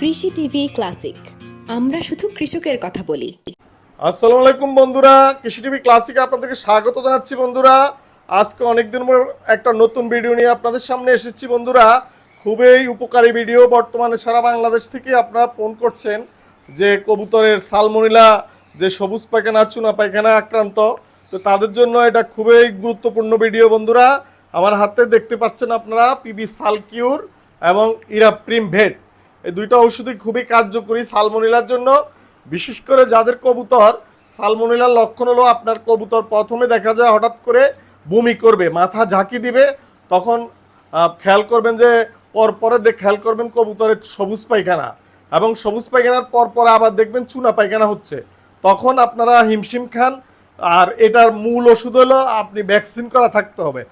কৃষি TV classic. আমরা শুধু কৃষকের কথা বলি। আসসালামু আলাইকুম বন্ধুরা, কৃষি টিভি ক্লাসিকে আপনাদেরকে স্বাগত জানাচ্ছি বন্ধুরা। আজকে অনেকদিন পর একটা নতুন ভিডিও নিয়ে আপনাদের সামনে এসেছি বন্ধুরা। খুবই উপকারী ভিডিও, বর্তমানে সারা বাংলাদেশ থেকে আপনারা ফোন করছেন যে কবুতরের সালমনিলা, যে সবুজ পায়খানা, চুনা পায়খানা আক্রান্ত। তো তাদের জন্য এটা খুবই গুরুত্বপূর্ণ ভিডিও বন্ধুরা। আমার হাতে দেখতে পাচ্ছেন আপনারা পিবি সালকিউর এবং ইরাপ্রিম ভেট। এই দুইটা ওষুধই খুবই কার্যকরী সালমনিলার জন্য। বিশেষ করে যাদের কবুতর, সালমোনেলার লক্ষণ হলো আপনার কবুতর প্রথমে দেখা যায় হঠাৎ করে বমি করবে, মাথা ঝাঁকি দিবে, তখন খেয়াল করবেন যে পরপরে খেয়াল করবেন কবুতরের সবুজ পায়খানা এবং সবুজ পায়খানার পর পর আবার দেখবেন চুনা পায়খানা হচ্ছে। তখন আপনারা হিমশিম খান, আর এটার মূল ওষুধ হলো আপনি ভ্যাকসিন করা থাকতে হবে।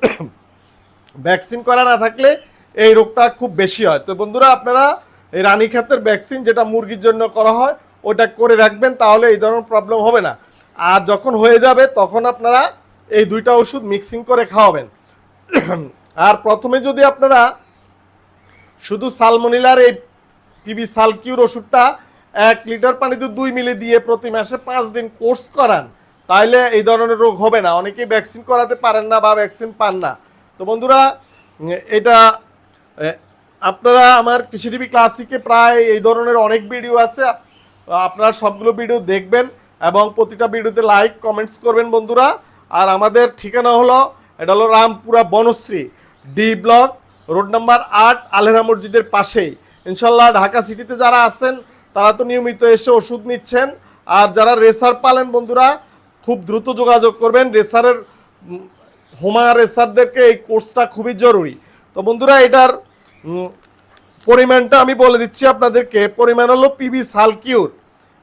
ভ্যাকসিন করা না থাকলে এই রোগটা খুব বেশি হয়। তো বন্ধুরা, আপনারা এই রানীক্ষেতের ভ্যাকসিন যেটা মুরগির জন্য করা হয় ওটা করে রাখবেন, তাহলে এই ধরনের প্রবলেম হবে না। আর যখন হয়ে যাবে, তখন আপনারা এই দুইটা ওষুধ মিক্সিং করে খাওয়াবেন। আর প্রথমে যদি আপনারা শুধু সালমোনিলার এই পিবি সালকিউর ওষুধটা এক লিটার পানিতে দুই মিলি দিয়ে প্রতি মাসে পাঁচ দিন কোর্স করান তাহলে এই ধরনের রোগ হবে না। অনেকেই ভ্যাকসিন করাতে পারেন না বা ভ্যাকসিন পান না। তো বন্ধুরা এটা আপনারা আমার কৃষি টিভি ক্লাসিকে প্রায় এই ধরনের অনেক ভিডিও আছে। আপনারা সবগুলো ভিডিও দেখবেন এবং প্রতিটা ভিডিওতে লাইক কমেন্টস করবেন বন্ধুরা। আর আমাদের ঠিকানা হলো, এটা হলো Rampura Banasree D block road number আট আলেরা মসজিদের পাশেই। ইনশাল্লাহ ঢাকা সিটিতে যারা আছেন, তারা তো নিয়মিত এসে ওষুধ নিচ্ছেন। আর যারা রেসার পালেন বন্ধুরা, খুব দ্রুত যোগাযোগ করবেন। রেসারের হোমা রেসারদেরকে এই কোর্সটা খুবই জরুরি। তো বন্ধুরা, এটার পরিমাণটা আমি বলে দিচ্ছি আপনাদেরকে। পরিমাণ হলো পিবি সালকিউর।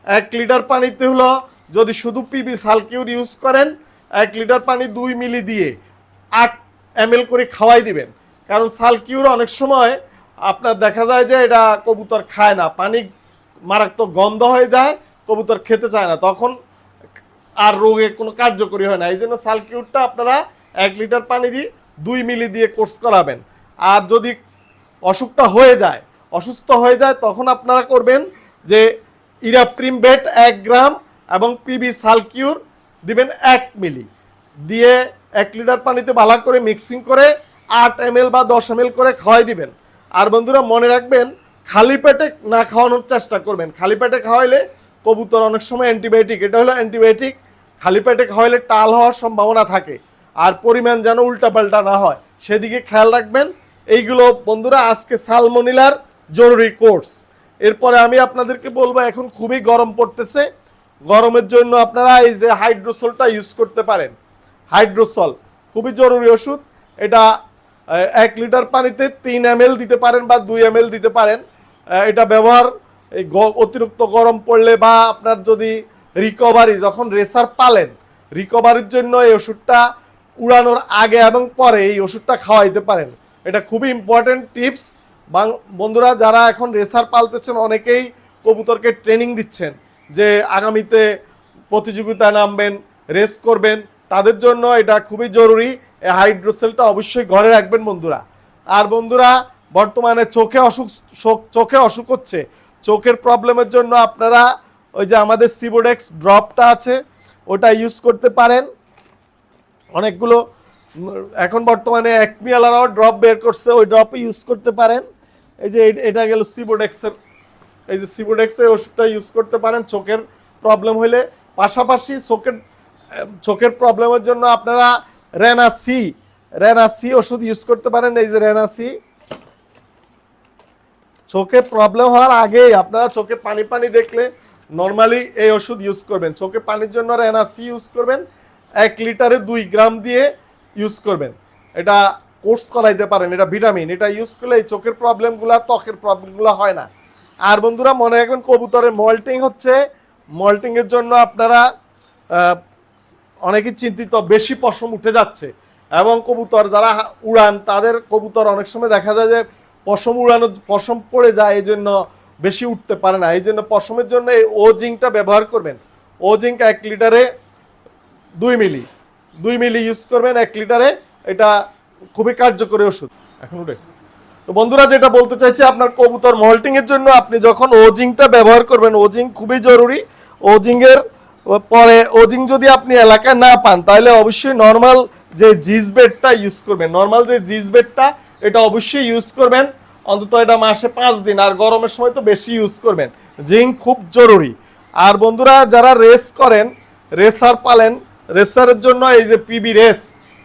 এক লিটার পানিতে হলো যদি শুধু পিবি সালকিউর ইউজ করেন, এক লিটার পানি দুই মিলি দিয়ে আট এম করে খাওয়াই দিবেন। কারণ সালকিউর অনেক সময় আপনার দেখা যায় যে এটা কবুতর খায় না। পানি মারাত্মক গন্ধ হয়ে যায়, কবুতর খেতে চায় না। তখন আর রোগে কোনো কার্যকরী হয় না। এই জন্য সালকিউরটা আপনারা এক লিটার পানি দিয়ে দুই মিলি দিয়ে কোর্স করাবেন। আর যদি অসুখটা হয়ে যায়, অসুস্থ হয়ে যায়, তখন আপনারা করবেন যে ইরাপ্রিম বেট এক গ্রাম এবং পিবি সালকিউর দিবেন এক মিলি। দিয়ে এক লিটার পানিতে ভালো করে মিক্সিং করে আট এম বা দশ এম করে খাওয়াই দিবেন। আর বন্ধুরা, মনে রাখবেন, খালি পেটে না খাওয়ানোর চেষ্টা করবেন। খালি পেটে খাওয়াইলে কবুতর অনেক সময় অ্যান্টিবায়োটিক, এটা হলো অ্যান্টিবায়োটিক। খালি পেটে খাওয়াইলে টাল হওয়ার সম্ভাবনা থাকে। আর পরিমাণ যেন উল্টাপাল্টা না হয়। সেদিকে খেয়াল রাখবেন। এইগুলো বন্ধুরা আজকে সালমোনিলার জরুরি কোর্স। এরপরে আমি আপনাদেরকে বলব, এখন খুবই গরম পড়তেছে। গরমের জন্য আপনারা এই যে হাইড্রোসলটা ইউজ করতে পারেন। হাইড্রোসল, খুবই জরুরি ওষুধ। এটা এক লিটার পানিতে তিন এম দিতে পারেন বা দুই এম দিতে পারেন। এটা ব্যবহার, এই অতিরিক্ত গরম পড়লে বা আপনার যদি রিকভারি যখন রেসার পালেন রিকভারির জন্য এই ওষুধটা উড়ানোর আগে এবং পরে এই ওষুধটা খাওয়াইতে পারেন। এটা খুবই ইম্পর্টেন্ট টিপস বন্ধুরা, যারা এখন রেসার পালতেছেন, অনেকেই কবুতরকে ট্রেনিং দিচ্ছেন যে আগামীতে প্রতিযোগিতায় নামবেন রেস করবেন। তাদের জন্য এটা খুবই জরুরি। এই হাইড্রোসেলটা অবশ্যই ঘরে রাখবেন বন্ধুরা। আর বন্ধুরা, বর্তমানে চোখে অসুখ চোখে অসুখ হচ্ছে। চোখের প্রবলেমের জন্য আপনারা ওই যে আমাদের সিবোডেক্স ড্রপটা আছে, ওটা ইউজ করতে পারেন। অনেকগুলো এখন বর্তমানে একমিয়ালারাও ড্রপ বের করছে, ওই ড্রপ ইউজ করতে পারেন। এই যে এটা গেল সিবোডেক্সের এই যে সিবোডেক্সের ওষুধটা ইউজ করতে পারেন, চোখের প্রবলেম হলে পাশাপাশি চোখের চোখের প্রবলেমের জন্য আপনারা রেনা সি রেনা সি ওষুধ ইউজ করতে পারেন। এই যে রেনা সি চোখে প্রবলেম হওয়ার আগেই আপনারা চোখে পানি পানি দেখলে নর্মালি এই ওষুধ ইউজ করবেন। চোখে পানির জন্য রেনাসি ইউজ করবেন। এক লিটারে দুই গ্রাম দিয়ে ইউজ করবেন। এটা কোর্স করাইতে পারেন এটা ভিটামিন এটা ইউজ করলে এই চোখের প্রবলেমগুলো ত্বকের প্রবলেমগুলো হয় না। আর বন্ধুরা মনে রাখবেন কবুতরের মল্টিং হচ্ছে। মল্টিংয়ের জন্য আপনারা আহ, অনেকে চিন্তিত বেশি পশম উঠে যাচ্ছে। এবং কবুতর যারা উড়ান তাদের কবুতর অনেক সময় দেখা যায় যে পশম উড়ানো পশম পড়ে যায় এই জন্য বেশি উঠতে পারে না। এই জন্য পশমের জন্য এই ও জিঙ্কটা ব্যবহার করবেন। ও জিঙ্ক এক লিটারে দুই মিলি। দুই মিলি ইউজ করবেন এক লিটারে, এটা খুবই কার্যকরী ওষুধ। এখন উঠে। তো বন্ধুরা, যেটা বলতে চাইছি, আপনার কবুতর মল্টিং এর জন্য আপনি যখন ওজিংটা ব্যবহার করবেন ওজিং খুবই জরুরি। ওজিং এর পরে ওজিং যদি আপনি এলাকায় না পান, তাহলে অবশ্যই নর্মাল যে জিজ বেডটা ইউজ করবেন। নর্মাল যে জিজ বেডটা, এটা অবশ্যই ইউজ করবেন। অন্তত এটা মাসে পাঁচ দিন, আর গরমের সময় তো বেশি ইউজ করবেন। জিঙ্ক খুব জরুরি। আর বন্ধুরা, যারা রেস করেন রেসার পালেন রেসারের জন্য এই যে পিবি রেস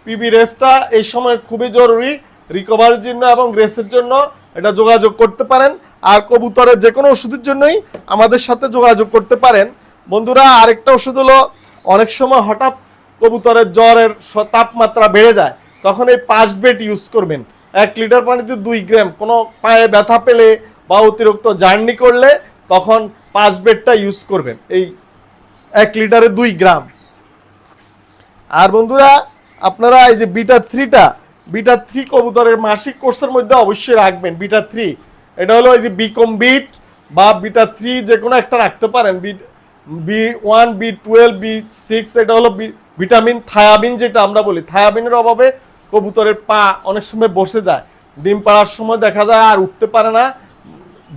পিবি রেসটা এই সময় খুবই জরুরি। রিকভারির জন্য এবং রেসের জন্য এটা যোগাযোগ করতে পারেন। আর কবুতরের যে কোনো ওষুধের জন্যই আমাদের সাথে যোগাযোগ করতে পারেন। বন্ধুরা, আরেকটা ওষুধ হলো, অনেক সময় হঠাৎ কবুতরের জ্বরের তাপমাত্রা বেড়ে যায়, তখন এই পাঁচ বেড ইউজ করবেন। এক লিটার পানিতে দুই গ্রাম, কোনো পায়ে ব্যথা পেলে বা অতিরিক্ত জার্নি করলে তখন পাঁচ বেডটা ইউজ করবেন। এই এক লিটারে দুই গ্রাম। আর বন্ধুরা, আপনারা এই যে বিটা থ্রিটা, বিটা থ্রি কবুতরের মাসিক কোর্সের মধ্যে অবশ্যই রাখবেন বিটা থ্রি। এটা হলো এই যে বিকম বিট বা বিটা থ্রি যে কোনো একটা রাখতে পারেন। B B one, B twelve, B six, এটা হলো ভিটামিন, থায়াবিন যেটা আমরা বলি। থায়াবিনের অভাবে কবুতরের পা অনেক সময় বসে যায়। ডিম পাড়ার সময় দেখা যায় আর উঠতে পারে না।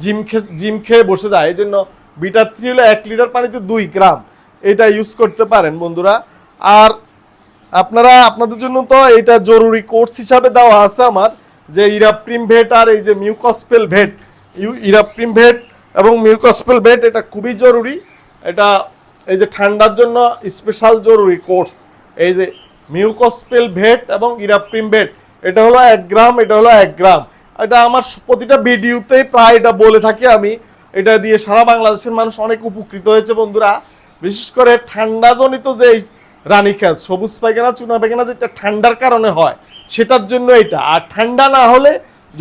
জিম খেয়ে জিম খেয়ে বসে যায়। এই জন্য বিটা থ্রি হলো এক লিটার পানিতে দুই গ্রাম। এটা ইউজ করতে পারেন বন্ধুরা। আর আপনারা, আপনাদের জন্য তো এটা জরুরি কোর্স হিসাবে দেওয়া আছে আমার, যে ইরাপ্রিম ভেট আর এই যে মিউকসপেল ভেট। ইউ- ইরাপ্রিম ভেট এবং মিউকসপেল ভেট, এটা খুবই জরুরি। এটা এই যে ঠান্ডার জন্য স্পেশাল জরুরি কোর্স এই যে মিউকসপেল ভেট এবং ইরাপ্রিম ভেট, এটা হলো এক গ্রাম, এটা হলো এক গ্রাম। এটা আমার প্রতিটা ভিডিওতেই প্রায় এটা বলে থাকি আমি। এটা দিয়ে সারা বাংলাদেশের মানুষ অনেক উপকৃত হয়েছে বন্ধুরা। বিশেষ করে ঠান্ডাজনিত যে রানীক্ষেত সবুজ পায়খানা, চুনা পায়খানা যেটা ঠান্ডার কারণে হয়, সেটার জন্য এটা। আর ঠান্ডা না হলে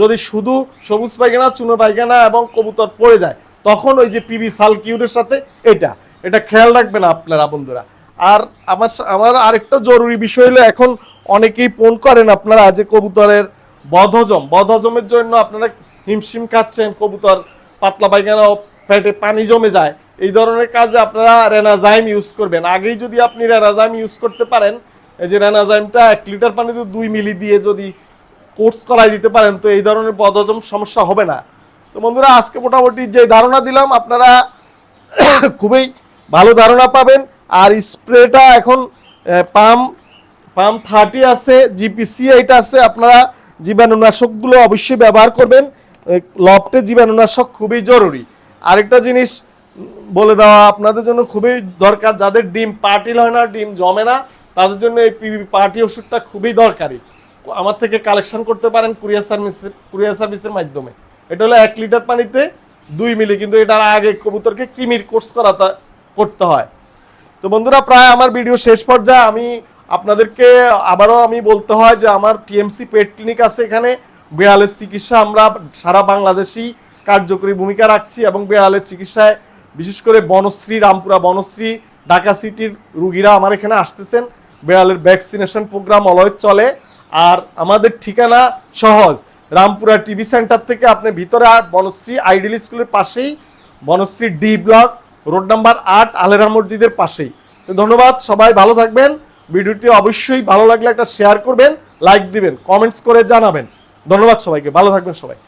যদি শুধু সবুজ পায়খানা, চুনো পায়খানা এবং কবুতর পড়ে যায়, তখন ওই যে পিবি সালকিউরের সাথে এটা। এটা খেয়াল রাখবেন আপনারা বন্ধুরা। আর আমার আমার আরেকটা জরুরি বিষয় হলো, এখন অনেকেই ফোন করেন আপনারা যে কবুতরের বদহজম। বদহজমের জন্য আপনারা হিমশিম খাচ্ছেন, কবুতর পাতলা পায়খানা পেটে পানি জমে যায়। এই ধরনের কাজে আপনারা রেনাজাইম ইউজ করবেন। আগেই যদি আপনি রেনাজাইম ইউজ করতে পারেন, এই যে রেনাজাইমটা এক লিটার পানিতে দুই মিলি দিয়ে যদি কোর্স করাই দিতে পারেন, তো এই ধরনের বদহজম সমস্যা হবে না। তো বন্ধুরা, আজকে মোটামুটি যে ধারণা দিলাম, আপনারা খুবই ভালো ধারণা পাবেন। আর স্প্রেটা এখন পাম পাম থার্টি আছে, জিপিসি এইটা আছে, আপনারা জীবাণুনাশকগুলো অবশ্যই ব্যবহার করবেন। লফটে জীবাণুনাশক খুবই জরুরি। আরেকটা জিনিস বলে দেওয়া, আপনাদের জন্য খুবই দরকার, যাদের ডিম পার্টিল হয় না, ডিম জমে না, তাদের জন্য এই পিবি পার্টি ওষুধটা খুবই দরকারি। আমার থেকে কালেকশন করতে পারেন কুরিয়ার সার্ভিসের কুরিয়ার সার্ভিসের মাধ্যমে। এটা হলো এক লিটার পানিতে দুই মিলি, কিন্তু এটার আগে কবুতরকে কিমির কোর্স করাতে, করতে হয়। তো বন্ধুরা, প্রায় আমার ভিডিও শেষ পর্যায়ে, আমি আপনাদেরকে আবারও আমি বলতে হয় যে, আমার টিএমসি পেট ক্লিনিক আছে এখানে। বিড়ালের চিকিৎসা আমরা সারা বাংলাদেশি কার্যকরী ভূমিকা রাখছি এবং বেড়ালের চিকিৎসায়, বিশেষ করে বনশ্রী, রামপুরা বনশ্রী, ঢাকা সিটির রুগীরা আমার এখানে আসতেছেন। বেড়ালের ভ্যাকসিনেশন প্রোগ্রাম অলয় চলে আর আমাদের ঠিকানা সহজ। রামপুরা টিভি সেন্টার থেকে আপনি ভিতরে বনশ্রী আইডিয়াল স্কুলের পাশেই, Banasree D block, road number আট, আলেরা মসজিদের পাশেই। তো ধন্যবাদ, সবাই ভালো থাকবেন। ভিডিওটি অবশ্যই ভালো লাগলে একটা শেয়ার করবেন লাইক দিবেন কমেন্টস করে জানাবেন। ধন্যবাদ সবাইকে, ভালো থাকবেন সবাই।